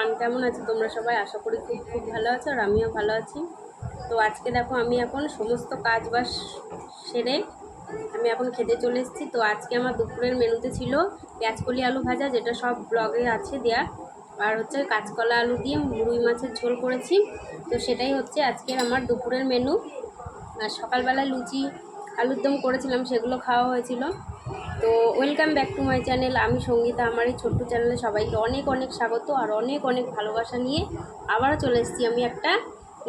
আন কেমন আছে? তোমরা সবাই আশা করি খুব খুব ভালো আছো আর আমিও ভালো আছি। তো আজকে দেখো, আমি এখন সমস্ত কাজ বাস সেরে আমি এখন খেতে চলে এসেছি। তো আজকে আমার দুপুরের মেনুতে ছিল পেঁয়াজকলি আলু ভাজা, যেটা সব ব্লগে আছে দেয়া। আর হচ্ছে কাঁচকলা আলু দিয়ে রুই মাছের ঝোল করেছি। তো সেটাই হচ্ছে আজকের আমার দুপুরের মেনু। আর সকালবেলায় লুচি আলুর দম করেছিলাম, সেগুলো খাওয়া হয়েছিল। তো welcome back to my channel আমি সঙ্গীতা, আমার এই ছোট্ট চ্যানেলে সবাইকে অনেক অনেক স্বাগত আর অনেক অনেক ভালোবাসা নিয়ে আবারও চলে এসেছি আমি একটা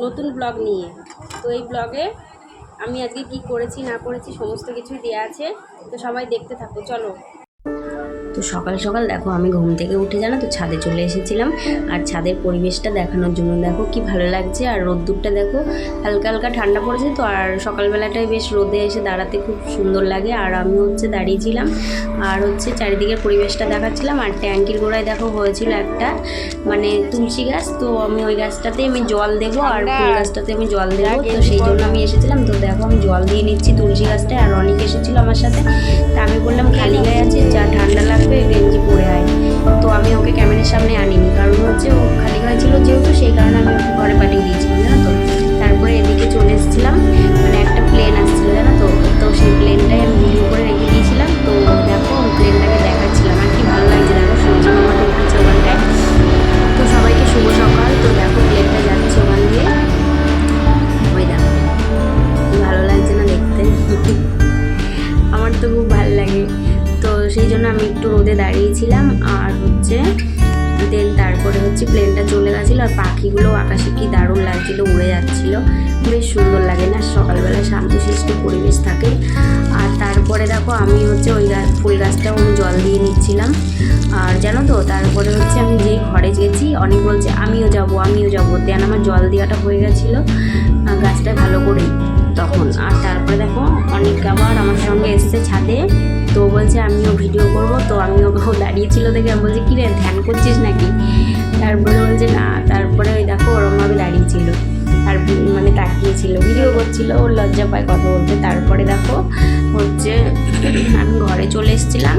নতুন ব্লগ নিয়ে। তো এই ব্লগে আমি আজকে কি করেছি, না করেছি, সমস্ত কিছুই দেওয়া আছে। তো সবাই দেখতে থাকো, চলো। তো সকাল সকাল দেখো আমি ঘুম থেকে উঠে জানো তো ছাদে চলে এসেছিলাম। আর ছাদের পরিবেশটা দেখানোর জন্য দেখো কি ভালো লাগছে। আর রোদ্দুরটা দেখো হালকা হালকা ঠান্ডা পড়েছে তো। আর সকালবেলাটায় বেশ রোদে এসে দাঁড়াতে খুব সুন্দর লাগে। আর আমি হচ্ছে দাঁড়িয়েছিলাম আর হচ্ছে চারিদিকের পরিবেশটা দেখাচ্ছিলাম। আর ট্যাঙ্কির গোড়ায় দেখো হয়েছিল একটা মানে তুলসী গাছ। তো আমি ওই গাছটাতে আমি জল দেবো আর ফুল গাছটাতে আমি জল দেবো। তো সেই জন্য আমি এসেছিলাম। তো দেখো আমি জল দিয়ে নিচ্ছি তুলসী গাছটায়। আর অনেক এসেছিল আমার সাথে। তা আমি বললাম খালি গায়ে আছে যা সেই জন্য আমি একটু রোদে দাঁড়িয়েছিলাম আর হচ্ছে দেন তারপরে হচ্ছে প্লেনটা চলে গেছিল আর পাখিগুলো আকাশে কি দারুণ লাগছিল, উড়ে যাচ্ছিল। বেশ সুন্দর লাগে না? সকালবেলা শান্তশিষ্ট পরিবেশ থাকে। আর তারপরে দেখো আমি হচ্ছে ওই গাছ ফুল গাছটাও আমি জল দিয়ে নিচ্ছিলাম। আর জানো তো, তারপরে হচ্ছে আমি যেই ঘরে গেছি, অনেক বলছে, আমিও যাব, আমিও যাব। দেন আমার জল দেওয়াটা হয়ে গেছিল গাছটা ভালো করে তখন। আর তারপরে দেখো অনেক আবার আমার সঙ্গে এসছে ছাদে। তো বলছে, আমিও ভিডিও করব। তো আমিও ও দাঁড়িয়েছিল দেখে আমি বলছি, কী রে, ধ্যান করছিস নাকি? তারপরে বলছে, না। তারপরে ওই দেখো ওরমভাবে দাঁড়িয়েছিল। আর মানে তাকিয়েছিল ভিডিও করছিল, ওর লজ্জা পায় কথা বলতে। তারপরে দেখো, হচ্ছে, আমি ঘরে চলে এসেছিলাম।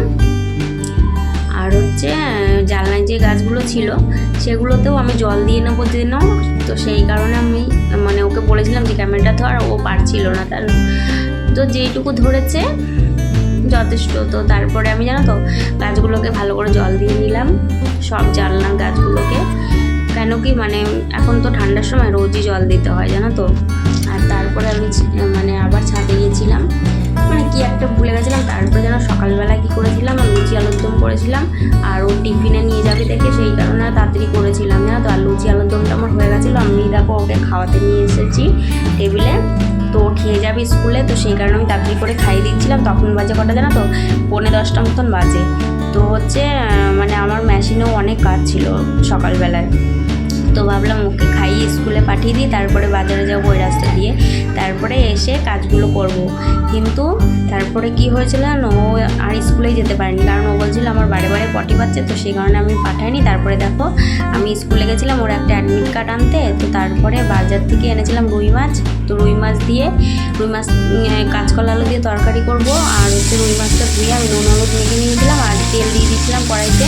আর হচ্ছে, জানলায় যে গাছগুলো ছিল, সেগুলোতেও আমি জল দিয়ে নেব দিনও। তো সেই কারণে আমি মানে ওকে বলেছিলাম যে, ক্যামেরাটা ধর, ও পারছিল না। তার, তো যেইটুকু ধরেছে যথেষ্ট। তো তারপরে আমি জানো তো, গাছগুলোকে ভালো করে জল দিয়ে নিলাম, সব জানলাম গাছগুলোকে। কেন কি মানে এখন তো ঠান্ডার সময় রোজই জল দিতে হয় জানো তো। আর তারপরে আমি মানে আবার ছাদে গিয়েছিলাম মানে কি একটা ভুলে গেছিলাম, তারপরে যেন সকালবেলা কি করেছিলাম আর লুচি আলুর দম করেছিলাম, আর ও টিফিনে নিয়ে যাবে দেখে সেই কারণে তাড়াতাড়ি করেছিলাম, জানো তো। আর লুচি আলুর দমটা আমার হয়ে গেছিল, আমি দেখো ওকে খাওয়াতে নিয়ে এসেছি টেবিলে। যাবে স্কুলে, তো সেই কারণে আমি তাড়াতাড়ি করে খাইয়ে দিচ্ছিলাম। তখন বাজে কটা জানা তো? পৌনে দশটা মতন বাজে। তো হচ্ছে মানে আমার মেশিনেও অনেক কাজ ছিল সকালবেলায়। তো ভাবলাম ওকে খাইয়ে স্কুলে পাঠিয়ে দিই, তারপরে বাজারে যাব ওই রাস্তা দিয়ে। এসে কাজগুলো করব। কিন্তু তারপরে কি হয়েছিল ও আর স্কুলেই যেতে পারেনি। কারণ ও বলছিল আমার বারে বারে পটি পাচ্ছে তো সেই কারণে আমি পাঠাইনি। তারপরে দেখো, আমি স্কুলে গেছিলাম, ওর একটা অ্যাডমিট কার্ড আনতে। তো তারপরে বাজার থেকে এনেছিলাম রুই মাছ। তো রুই মাছ দিয়ে, রুই মাছ কাঁচকলা আলু দিয়ে তরকারি করব। আর হচ্ছে রুই মাছটা ধুয়ে আমি নুন, হলুদ মেখে নিয়েছিলাম আর তেল দিয়ে দিয়েছিলাম কড়াইতে।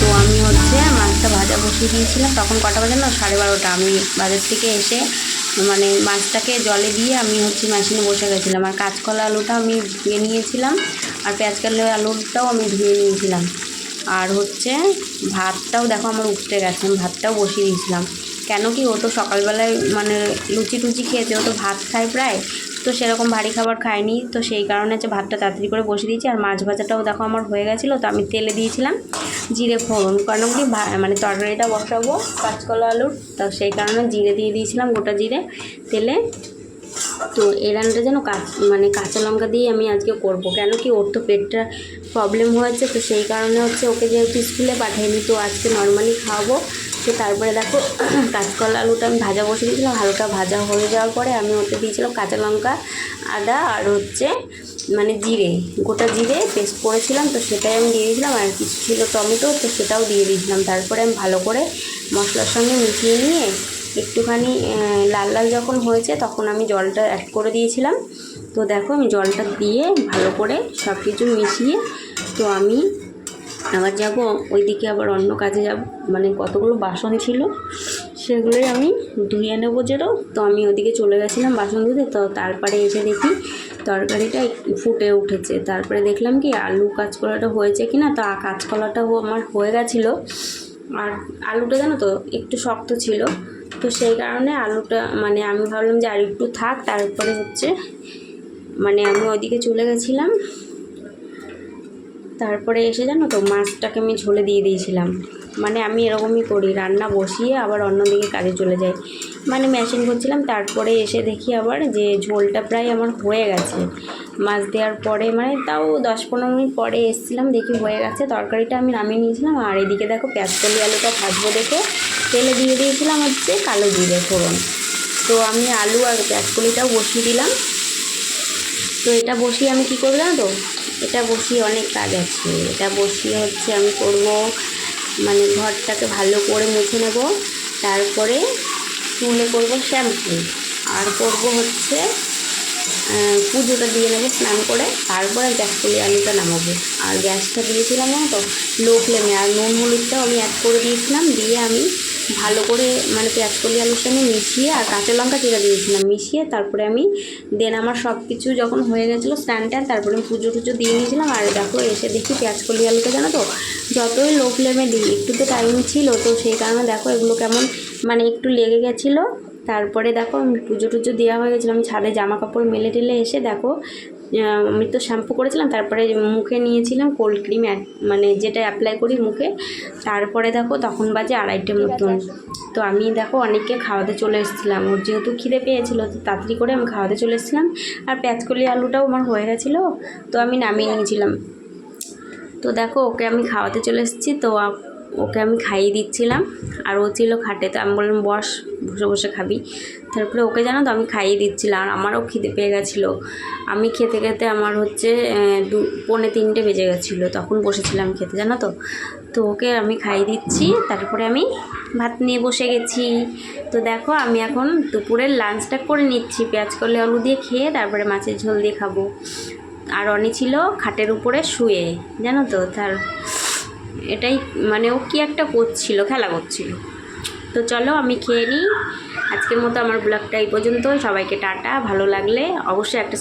তো আমি হচ্ছে মাছটা ভাজা বসিয়ে দিয়েছিলাম। তখন কটা বাজে না? সাড়ে বারোটা। আমি বাজার থেকে এসে মানে মাছটাকে জলে দিয়ে আমি হচ্ছে মেশিনে বসে গেছিলাম। আর কাঁচকলা আলুটা আমি ধুয়ে নিয়েছিলাম, আর পেঁয়াজকালা আলুটাও আমি ধুয়ে নিয়েছিলাম। আর হচ্ছে ভাতটাও দেখো আমার উঠতে গেছে, আমি ভাতটাও বসিয়ে দিয়েছিলাম। কেন কি ও তো সকালবেলায় মানে লুচি টুচি খেয়েছে, ও তো ভাত খায় প্রায়। তো সেরকম ভারী খাবার খায়নি তো সেই কারণে হচ্ছে ভাতটা তাড়াতাড়ি করে বসিয়ে দিয়েছি। আর মাছ ভাজাটাও দেখো আমার হয়ে গেছিল, তো আমি তেলে দিয়েছিলাম জিরে ফোড়ন। কারণ কি মানে তরকারিটা বসাবো, কাঁচকলা, আলুর। তো সেই কারণে জিরে দিয়ে দিয়েছিলাম গোটা জিরে তেলে। তো এই রান্নাটা যেন মানে কাঁচা লঙ্কা দিয়ে আমি আজকে করব। কেন কি ওর তো পেটটা প্রবলেম হয়েছে, তো সেই কারণে হচ্ছে ওকে যেহেতু স্কুলে পাঠাইনি, তো আজকে নর্মালি খাওয়াবো। তো তারপরে দেখো, কাঁচকলা আলুটা আমি ভাজা বসে দিয়েছিলাম, হালকা ভাজা হয়ে যাওয়ার পরে আমি ওতে দিয়েছিলাম কাঁচা লঙ্কা, আদা আর হচ্ছে মানে জিরে, গোটা জিরে পেস্ট করেছিলাম, তো সেটাই আমি দিয়ে দিয়েছিলাম, আর কিছু ছিল টমেটো, তো সেটাও দিয়ে দিয়েছিলাম। তারপরে আমি ভালো করে মশলার সঙ্গে মিশিয়ে নিয়ে একটুখানি লাল লাল যখন হয়েছে তখন আমি জলটা অ্যাড করে দিয়েছিলাম। তো দেখো আমি জলটা দিয়ে ভালো করে সব কিছু মিশিয়ে, তো আমি আবার যাব, ওইদিকে আবার অন্য কাজে যাব। মানে কতগুলো বাসন ছিল, সেগুলোই আমি ধুয়ে নেব যেরো তো আমি ওদিকে চলে গেছিলাম বাসন ধুতে, তো তারপরে এসে দেখি তরকারিটা ফুটে উঠেছে। তারপরে দেখলাম কি আলু কাঁচকলাটা হয়েছে কি না তা কাঁচকলাটাও আমার হয়ে গেছিল। আর আলুটা জানো তো, একটু শক্ত ছিল। তো সেই কারণে আলুটা মানে আমি ভাবলাম যে আর একটু থাক, তারপরে হচ্ছে মানে আমি ওইদিকে চলে গেছিলাম। তারপরে এসে জানো তো মাছটাকে আমি ঝোলে দিয়ে দিয়েছিলাম। মানে আমি এরকমই করি, রান্না বসিয়ে আবার অন্যদিকে কাজে চলে যাই। মানে মেশিন করছিলাম তারপরে এসে দেখি আবার যে ঝোলটা প্রায় আমার হয়ে গেছে। মাছ দেওয়ার পরে মানে তাও দশ পনেরো মিনিট পরে এসেছিলাম, দেখি হয়ে গেছে। তরকারিটা আমি নামিয়ে নিয়েছিলাম, আর এদিকে দেখো পেঁয়াজকলি আলুটা ভাজবো দেখে তেলে দিয়ে দিয়েছিলাম হচ্ছে কালো জিরে ফোড়ন। তো আমি আলু আর পেঁয়াজকলিটাও বসিয়ে দিলাম। তো এটা বসিয়ে আমি কি করব জানো তো? এটা বসিয়ে অনেক কাজ আছে। এটা বসিয়ে হচ্ছে আমি করব মানে ঘরটাকে ভালো করে মুছে নেব। তারপরে চুলে করব শ্যাম্পু। আর করব হচ্ছে পুজোটা দিয়ে নেব স্নান করে। তারপরে গ্যাস কলি আলুটা নামাবো। আর গ্যাসটা দিয়েছিলাম তো? লো ফ্লেমে। আর নুন হলুদটাও আমি অ্যাড করে দিয়েছিলাম। দিয়ে আমি ভালো করে মানে পেঁয়াজ কলি আলুর সঙ্গে মিশিয়ে আর কাঁচা লঙ্কা চিরা দিয়েছিলাম, মিশিয়ে তারপরে আমি দেন আমার সব কিছু যখন হয়ে গেছিল স্নান ট্যান তারপরে আমি পুজো টুজো দিয়ে নিয়েছিলাম। আর দেখো, এসে দেখি পেঁয়াজ কলি আলুটা, জানো তো? যতই লো ফ্লেমে দিই, একটু তো টাইম ছিল, তো সেই কারণে দেখো এগুলো কেমন মানে একটু লেগে গেছিল। তারপরে দেখো আমি পুজো টুজো দেওয়া হয়ে গেছিল, আমি ছাদে জামা কাপড় মেলে টেলে এসে দেখো আমি তো শ্যাম্পু করেছিলাম, তারপরে মুখে নিয়েছিলাম কোল্ড ক্রিম মানে যেটা অ্যাপ্লাই করি মুখে। তারপরে দেখো তখন বাজে আড়াইটে মতন। তো আমি দেখো অনেককে খাওয়াতে চলে এসেছিলাম। ওর যেহেতু খিদে পেয়েছিলো, তো তাড়াতাড়ি করে আমি খাওয়াতে চলে এসেছিলাম। আর পেঁয়াজকলি আলুটাও আমার হয়ে গেছিল, তো আমি নামিয়ে নিয়েছিলাম। তো দেখো ওকে আমি খাওয়াতে চলে এসেছি, তো ওকে আমি খাইয়ে দিচ্ছিলাম আর ও ছিল খাটে, তো আমি বললাম, বস, বসে বসে খাবি। তারপরে ওকে জানো তো আমি খাইয়ে দিচ্ছিলাম আর আমারও খিদে পেয়ে গেছিল। আমি খেতে খেতে আমার হচ্ছে দু, পৌনে তিনটে বেজে গেছিল, তখন বসেছিলাম খেতে, জানো তো? তো ওকে আমি খাইয়ে দিচ্ছি, তারপরে আমি ভাত নিয়ে বসে গেছি। তো দেখো, আমি এখন দুপুরের লাঞ্চটা করে নিচ্ছি, পেঁয়াজ করলে আলু দিয়ে খেয়ে তারপরে মাছের ঝোল দিয়ে খাব। আর অনি ছিল খাটের উপরে শুয়ে, জানো তো? তার এটাই মানে ও কী একটা করছিল, খেলা করছিল। তো চলো আমি খেয়ে নিই। আজকের মতো আমার ব্লগটা এই পর্যন্ত সবাইকে টাটা, ভালো লাগলে অবশ্যই একটা